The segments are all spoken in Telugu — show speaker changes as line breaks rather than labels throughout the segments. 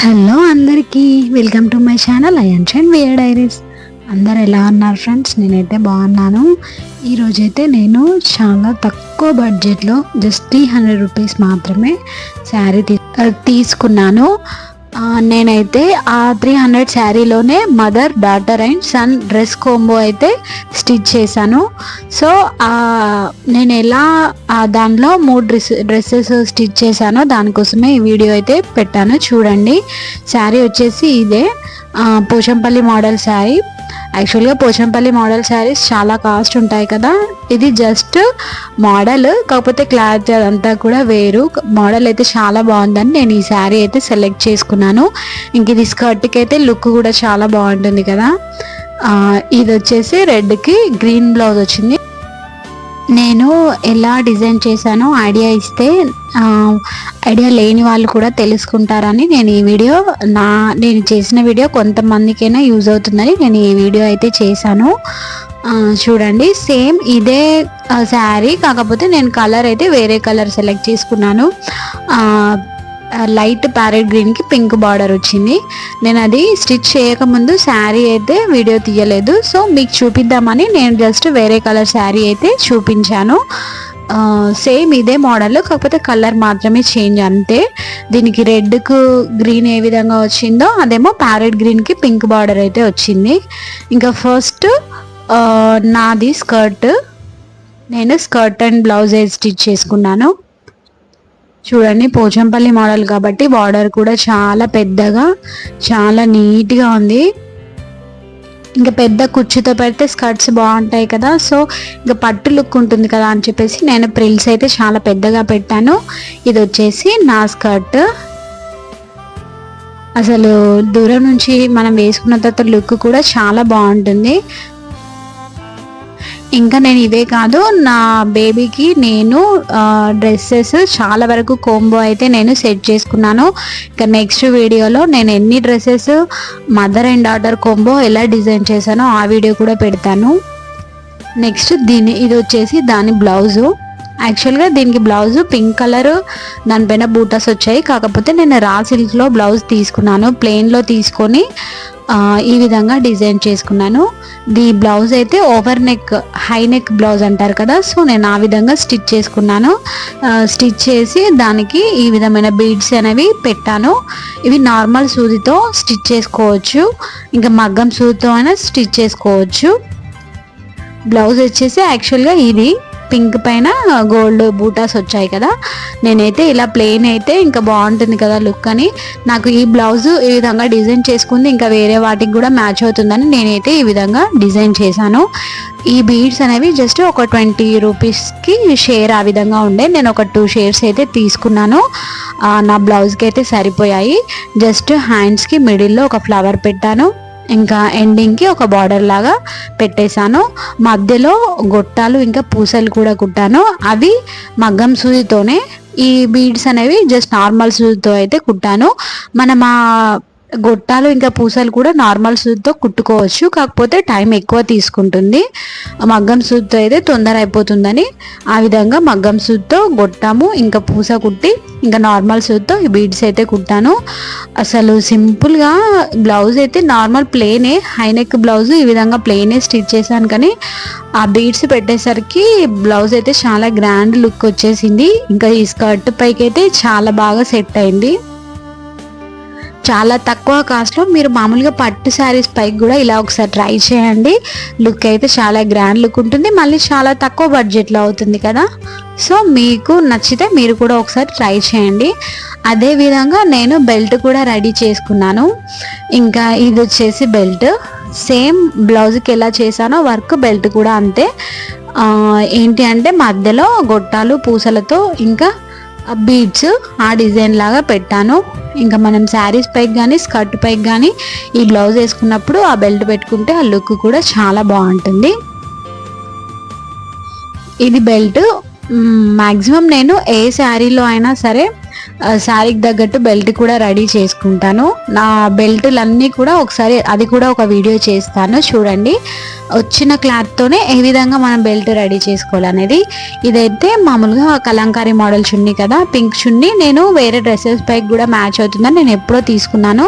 హలో అందరికీ welcome to my channel Ayans and wear diaries అందరు ఎలా ఉన్నారు ఫ్రెండ్స్? నేనైతే బాగున్నాను. ఈరోజైతే నేను చాలా తక్కువ బడ్జెట్లో జస్ట్ త్రీ హండ్రెడ్ రూపీస్ మాత్రమే శారీ తీసుకున్నాను. నేనైతే ఆ three hundred శారీలోనే mother daughter and son dress combo అయితే స్టిచ్ చేశాను. సో నేను ఎలా దానిలో మూడు డ్రెస్ డ్రెస్సెస్ స్టిచ్ చేశానో దానికోసమే ఈ వీడియో అయితే పెట్టాను. చూడండి. శారీ వచ్చేసి ఇదే. పోచంపల్లి మోడల్ శారీ. యాక్చువల్గా పోచంపల్లి మోడల్ శారీస్ చాలా కాస్ట్ ఉంటాయి కదా. ఇది జస్ట్ మోడల్ కాకపోతే క్లాత్ అదంతా కూడా వేరు. మోడల్ అయితే చాలా బాగుందని నేను ఈ శారీ అయితే సెలెక్ట్ చేసుకున్నాను. ఇంక ఇది స్కర్ట్కి అయితే లుక్ కూడా చాలా బాగుంటుంది కదా. ఇది వచ్చేసి రెడ్కి గ్రీన్ బ్లౌజ్ వచ్చింది. నేను ఎలా డిజైన్ చేశానో ఐడియా ఇస్తే ఐడియా లేని వాళ్ళు కూడా తెలుసుకుంటారని నేను ఈ వీడియో నా నేను చేసిన వీడియో కొంతమందికైనా యూజ్ అవుతుందని నేను ఈ వీడియో అయితే చేశాను. చూడండి సేమ్ ఇదే శారీ కాకపోతే నేను కలర్ అయితే వేరే కలర్ సెలెక్ట్ చేసుకున్నాను. లైట్ ప్యారెట్ గ్రీన్కి పింక్ బార్డర్ వచ్చింది. నేను అది స్టిచ్ చేయకముందు శారీ అయితే వీడియో తీయలేదు. సో మీకు చూపిద్దామని నేను జస్ట్ వేరే కలర్ శారీ అయితే చూపించాను. సేమ్ ఇదే మోడల్ కాకపోతే కలర్ మాత్రమే చేంజ్ అంతే. దీనికి రెడ్కు గ్రీన్ ఏ విధంగా వచ్చిందో అదేమో ప్యారెట్ గ్రీన్కి పింక్ బార్డర్ అయితే వచ్చింది. ఇంకా ఫస్ట్ నాది స్కర్ట్ నేను స్కర్ట్ అండ్ బ్లౌజ్ స్టిచ్ చేసుకున్నాను. చూడండి పోచంపల్లి మోడల్ కాబట్టి బార్డర్ కూడా చాలా పెద్దగా చాలా నీట్గా ఉంది. ఇంకా పెద్ద కుర్చీతో పెడితే స్కర్ట్స్ బాగుంటాయి కదా సో ఇంకా పట్టు లుక్ ఉంటుంది కదా అని చెప్పేసి నేను ప్రిల్స్ అయితే చాలా పెద్దగా పెట్టాను. ఇది వచ్చేసి నా స్కర్ట్. అసలు దూరం నుంచి మనం వేసుకున్న తర్వాత లుక్ కూడా చాలా బాగుంటుంది. ఇంకా నేను ఇవే కాదు నా బేబీకి నేను డ్రెస్సెస్ చాలా వరకు కోంబో అయితే నేను సెట్ చేసుకున్నాను. ఇంకా నెక్స్ట్ వీడియోలో నేను ఎన్ని dresses mother and daughter combo ఎలా డిజైన్ చేశానో ఆ వీడియో కూడా పెడతాను. నెక్స్ట్ దీని ఇది వచ్చేసి దాని బ్లౌజు యాక్చువల్గా దీనికి బ్లౌజ్ పింక్ కలర్ దానిపైన బూటాస్ వచ్చాయి. కాకపోతే నేను రా సిల్క్లో బ్లౌజ్ తీసుకున్నాను. ప్లెయిన్లో తీసుకొని ఈ విధంగా డిజైన్ చేసుకున్నాను. ది బ్లౌజ్ అయితే over neck high neck blouse అంటారు కదా సో నేను ఆ విధంగా స్టిచ్ చేసుకున్నాను. స్టిచ్ చేసి దానికి ఈ విధమైన బీడ్స్ అనేవి పెట్టాను. ఇవి నార్మల్ సూదితో స్టిచ్ చేసుకోవచ్చు. ఇంకా మగ్గం సూదితో అయినా స్టిచ్ చేసుకోవచ్చు. బ్లౌజ్ వచ్చేసి యాక్చువల్గా ఇది పింక్ పైన గోల్డ్ బూటాస్ వచ్చాయి కదా. నేనైతే ఇలా ప్లెయిన్ అయితే ఇంకా బాగుంటుంది కదా లుక్ అని. నాకు ఈ బ్లౌజ్ ఈ విధంగా డిజైన్ చేసుకుంది ఇంకా వేరే వాటికి కూడా మ్యాచ్ అవుతుందని నేనైతే ఈ విధంగా డిజైన్ చేశాను. ఈ బీడ్స్ అనేవి జస్ట్ ఒక ట్వంటీ రూపీస్కి షేర్ ఆ విధంగా ఉండే. నేను ఒక టూ షేర్స్ అయితే తీసుకున్నాను. నా బ్లౌజ్కి అయితే సరిపోయాయి. జస్ట్ హ్యాండ్స్కి మిడిల్లో ఒక ఫ్లవర్ పెట్టాను. ఇంకా ఎండింగ్కి ఒక బార్డర్ లాగా పెట్టేశాను. మధ్యలో గొట్టాలు ఇంకా పూసలు కూడా కుట్టాను. అవి మగ్గం సూదితోనే ఈ బీడ్స్ అనేవి జస్ట్ నార్మల్ సూదితో అయితే కుట్టాను. మనం ఆ గొట్టాలు ఇంకా పూసలు కూడా నార్మల్ సూదితో కుట్టుకోవచ్చు. కాకపోతే టైం ఎక్కువ తీసుకుంటుంది. మగ్గం సూదితో అయితే తొందర అయిపోతుందని ఆ విధంగా మగ్గం సూదితో గొట్టాము ఇంకా పూస కుట్టి ఇంకా నార్మల్ సూదితో ఈ బీడ్స్ అయితే కుట్టాను. అసలు సింపుల్గా బ్లౌజ్ అయితే నార్మల్ ప్లేనే హైనెక్ బ్లౌజ్ ఈ విధంగా ప్లేనే స్టిచ్ చేశాను కానీ ఆ బీడ్స్ పెట్టేసరికి బ్లౌజ్ అయితే చాలా గ్రాండ్ లుక్ వచ్చేసింది. ఇంకా ఈ స్కర్ట్ పైకి అయితే చాలా బాగా సెట్ అయింది. చాలా తక్కువ కాస్ట్లో మీరు మామూలుగా పట్టు శారీస్ పైకి కూడా ఇలా ఒకసారి ట్రై చేయండి. లుక్ అయితే చాలా గ్రాండ్ లుక్ ఉంటుంది. మళ్ళీ చాలా తక్కువ బడ్జెట్లో అవుతుంది కదా. సో మీకు నచ్చితే మీరు కూడా ఒకసారి ట్రై చేయండి. అదేవిధంగా నేను బెల్ట్ కూడా రెడీ చేసుకున్నాను. ఇంకా ఇది వచ్చేసి బెల్ట్ సేమ్ బ్లౌజ్కి ఎలా చేశానో వర్క్ బెల్ట్ కూడా అంతే. ఏంటి అంటే మధ్యలో గొట్టాలు పూసలతో ఇంకా బీడ్స్ ఆ డిజైన్ లాగా పెట్టాను. ఇంకా మనం శారీస్ పైకి కానీ స్కర్ట్ పైకి కానీ ఈ బ్లౌజ్ వేసుకున్నప్పుడు ఆ బెల్ట్ పెట్టుకుంటే ఆ లుక్ కూడా చాలా బాగుంటుంది. ఇది బెల్ట్ మ్యాక్సిమం నేను ఏ శారీలో అయినా సరే శారీకి తగ్గట్టు బెల్ట్ కూడా రెడీ చేసుకుంటాను. నా బెల్టులన్నీ కూడా ఒకసారి అది కూడా ఒక వీడియో చేస్తాను చూడండి. వచ్చిన క్లాత్తోనే ఏ విధంగా మనం బెల్ట్ రెడీ చేసుకోవాలనేది. ఇదైతే మామూలుగా కలంకారీ మోడల్ చున్నీ కదా పింక్ చున్నీ. నేను వేరే డ్రెస్సెస్ పైకి కూడా మ్యాచ్ అవుతుందని నేను ఎప్పుడో తీసుకున్నాను.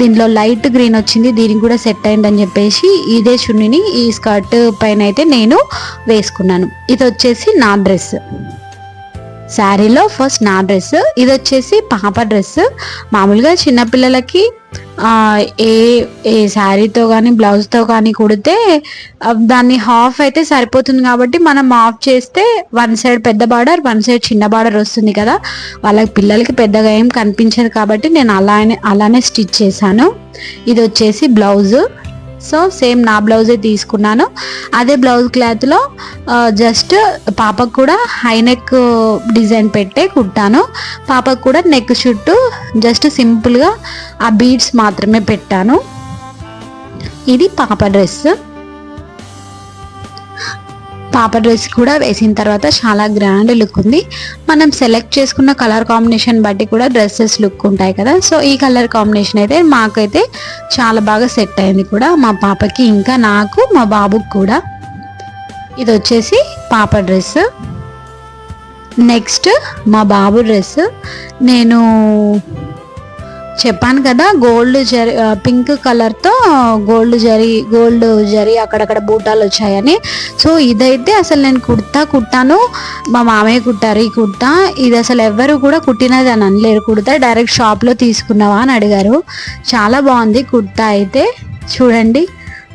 దీనిలో లైట్ గ్రీన్ వచ్చింది దీనికి కూడా సెట్ అయిందని చెప్పేసి ఇదే చున్నీని ఈ స్కర్ట్ పైన అయితే నేను వేసుకున్నాను. ఇది వచ్చేసి నా డ్రెస్. శారీలో ఫస్ట్ నా డ్రెస్ ఇది వచ్చేసి పాప డ్రెస్. మామూలుగా చిన్నపిల్లలకి ఏ ఏ శారీతో కానీ బ్లౌజ్తో కానీ కుడితే దాన్ని హాఫ్ అయితే సరిపోతుంది కాబట్టి మనం ఆఫ్ చేస్తే వన్ సైడ్ పెద్ద బార్డర్ వన్ సైడ్ చిన్న బార్డర్ వస్తుంది కదా. వాళ్ళకి పిల్లలకి పెద్దగా ఏం కనిపించదు కాబట్టి నేను అలానే అలానే స్టిచ్ చేశాను. ఇది వచ్చేసి బ్లౌజు. సో సేమ్ నా బ్లౌజే తీసుకున్నాను. అదే బ్లౌజ్ క్లాత్లో జస్ట్ పాపకు కూడా హై నెక్ డిజైన్ పెట్టే కుట్టాను. పాపకు కూడా నెక్ చుట్టూ జస్ట్ సింపుల్గా ఆ బీడ్స్ మాత్రమే పెట్టాను. ఇది పాప డ్రెస్. పాప డ్రెస్ కూడా వేసిన తర్వాత చాలా గ్రాండ్ లుక్ ఉంది. మనం సెలెక్ట్ చేసుకున్న కలర్ కాంబినేషన్ బట్టి కూడా డ్రెస్సెస్ లుక్ ఉంటాయి కదా. సో ఈ కలర్ కాంబినేషన్ అయితే మాకైతే చాలా బాగా సెట్ అయింది కూడా మా పాపకి ఇంకా నాకు మా బాబుకి కూడా. ఇది వచ్చేసి పాప డ్రెస్ నెక్స్ట్ మా బాబు డ్రెస్ నేను చెప్పాను కదా గోల్డ్ జరి పింక్ కలర్తో గోల్డ్ జరి గోల్డ్ జరి అక్కడక్కడ బూటాలు వచ్చాయని. సో ఇదైతే అసలు నేను కుర్తా కుట్టాను. మా మామయ్య కుట్టారు ఈ కుర్తా. ఇది అసలు ఎవ్వరు కూడా కుట్టినది అని అనలేరు. కుర్తా డైరెక్ట్ షాప్లో తీసుకున్నావా అని అడిగారు. చాలా బాగుంది కుర్తా అయితే. చూడండి.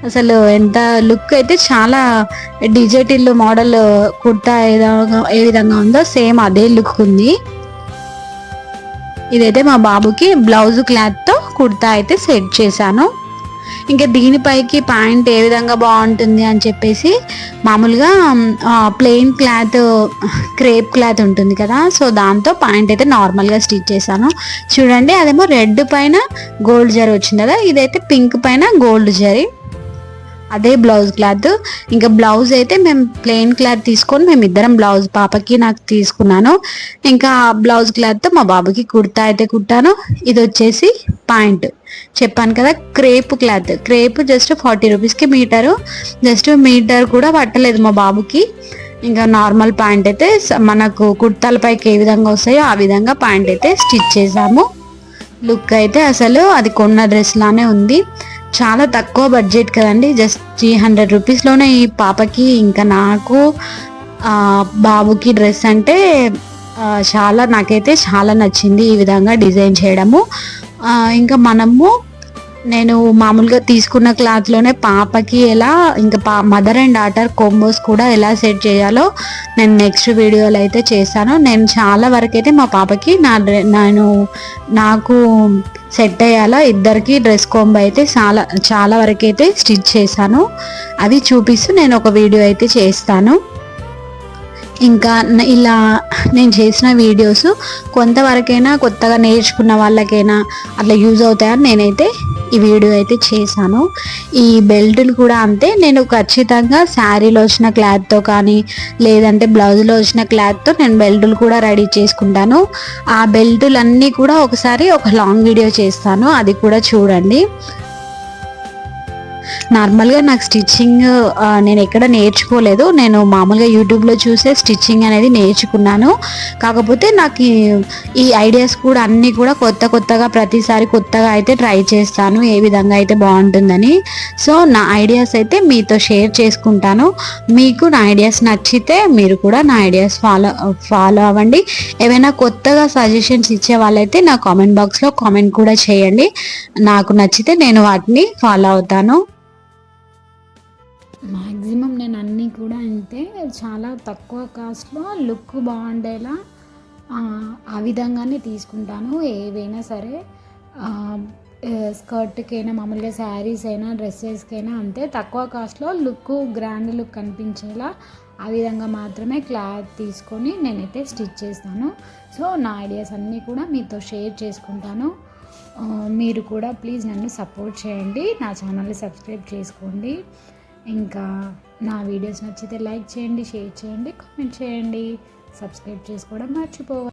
అసలు ఎంత లుక్ అయితే చాలా డిజిటల్ మోడల్ కుర్తా ఏ విధంగా ఉందో సేమ్ అదే లుక్ ఉంది. ఇదైతే మా బాబుకి బ్లౌజ్ క్లాత్తో కుర్తా అయితే సెట్ చేశాను. ఇంకా దీనిపైకి ప్యాంట్ ఏ విధంగా బాగుంటుంది అని చెప్పేసి మామూలుగా ప్లెయిన్ క్లాత్ క్రేప్ క్లాత్ ఉంటుంది కదా సో దాంతో ప్యాంట్ అయితే నార్మల్గా స్టిచ్ చేశాను. చూడండి అదేమో రెడ్ పైన గోల్డ్ జరీ వచ్చింది కదా ఇదైతే పింక్ పైన గోల్డ్ జరీ. అదే బ్లౌజ్ క్లాత్. ఇంకా బ్లౌజ్ అయితే మేము ప్లెయిన్ క్లాత్ తీసుకొని మేము ఇద్దరం బ్లౌజ్ పాపకి నాకు తీసుకున్నాను. ఇంకా బ్లౌజ్ క్లాత్తో మా బాబుకి కుర్తా అయితే కుట్టాను. ఇది వచ్చేసి పాయింట్. చెప్పాను కదా crepe cloth. Crepe just forty రూపీస్కి మీటరు. జస్ట్ మీటర్ కూడా పట్టలేదు మా బాబుకి. ఇంకా నార్మల్ ప్యాంట్ అయితే మనకు కుర్తాలపైకి ఏ విధంగా వస్తాయో ఆ విధంగా ప్యాంట్ అయితే స్టిచ్ చేసాము లుక్ అయితే అసలు అది కొన్న డ్రెస్ లానే ఉంది. చాలా తక్కువ బడ్జెట్ కదండి. జస్ట్ త్రీ హండ్రెడ్ రూపీస్లోనే ఈ పాపకి ఇంకా నాకు బాబుకి డ్రెస్ అంటే చాలా నాకైతే చాలా నచ్చింది ఈ విధంగా డిజైన్ చేయడము. ఇంకా మనము నేను మామూలుగా తీసుకున్న క్లాత్లోనే పాపకి ఎలా ఇంకా పా మదర్ అండ్ డాటర్ కోంబోస్ కూడా ఎలా సెట్ చేయాలో నేను నెక్స్ట్ వీడియోలో అయితే చేశాను నేను చాలా వరకు అయితే మా పాపకి నా నేను నాకు సెట్ అయ్యాలా ఇద్దరికి డ్రెస్ కోంబో అయితే చాలా చాలా వరకు అయితే స్టిచ్ చేశాను. అవి చూపిస్తూ నేను ఒక వీడియో అయితే చేస్తాను. ఇంకా ఇలా నేను చేసిన వీడియోస్ కొంతవరకైనా కొత్తగా నేర్చుకున్న వాళ్ళకైనా అట్లా యూజ్ అవుతాయని నేనైతే ఈ వీడియో అయితే చేశాను. ఈ బెల్టులు కూడా అంతే. నేను ఖచ్చితంగా శారీలో వచ్చిన క్లాత్తో కానీ లేదంటే బ్లౌజ్లో వచ్చిన క్లాత్తో నేను బెల్టులు కూడా రెడీ చేసుకుంటాను. ఆ బెల్టులన్నీ కూడా ఒకసారి ఒక లాంగ్ వీడియో చేస్తాను. అది కూడా చూడండి. నార్మల్గా నాకు స్టిచ్చింగ్ నేను ఎక్కడ నేర్చుకోలేదు. నేను మామూలుగా యూట్యూబ్లో చూసే స్టిచ్చింగ్ అనేది నేర్చుకున్నాను. కాకపోతే నాకు ఈ ఐడియాస్ కూడా అన్నీ కూడా కొత్త కొత్తగా ప్రతిసారి కొత్తగా అయితే ట్రై చేస్తాను. ఏ విధంగా అయితే బాగుంటుందని. సో నా ఐడియాస్ అయితే మీతో షేర్ చేసుకుంటాను. మీకు నా ఐడియాస్ నచ్చితే మీరు కూడా నా ఐడియాస్ ఫాలో ఫాలో అవ్వండి. ఏమైనా కొత్తగా సజెషన్స్ ఇచ్చే వాళ్ళైతే నా కామెంట్ బాక్స్లో కామెంట్ కూడా చేయండి. నాకు నచ్చితే నేను వాటిని ఫాలో అవుతాను.
మ్యాక్సిమం నేను అన్నీ కూడా అంతే చాలా తక్కువ కాస్ట్లో లుక్ బాగుండేలా ఆ విధంగానే తీసుకుంటాను. ఏవైనా సరే స్కర్ట్కైనా మామూలుగా శారీస్ అయినా డ్రెస్సెస్కైనా అంతే తక్కువ కాస్ట్లో లుక్ గ్రాండ్ లుక్ కనిపించేలా ఆ విధంగా మాత్రమే క్లాత్ తీసుకొని నేనైతే స్టిచ్ చేస్తాను. సో నా ఐడియాస్ అన్నీ కూడా మీతో షేర్ చేసుకుంటాను. మీరు కూడా ప్లీజ్ నన్ను సపోర్ట్ చేయండి. నా ఛానల్ని సబ్స్క్రైబ్ చేసుకోండి. ఇంకా నా వీడియోస్ నచ్చితే లైక్ చేయండి షేర్ చేయండి కామెంట్ చేయండి. సబ్స్క్రైబ్ చేసుకోవడం మర్చిపోవాలి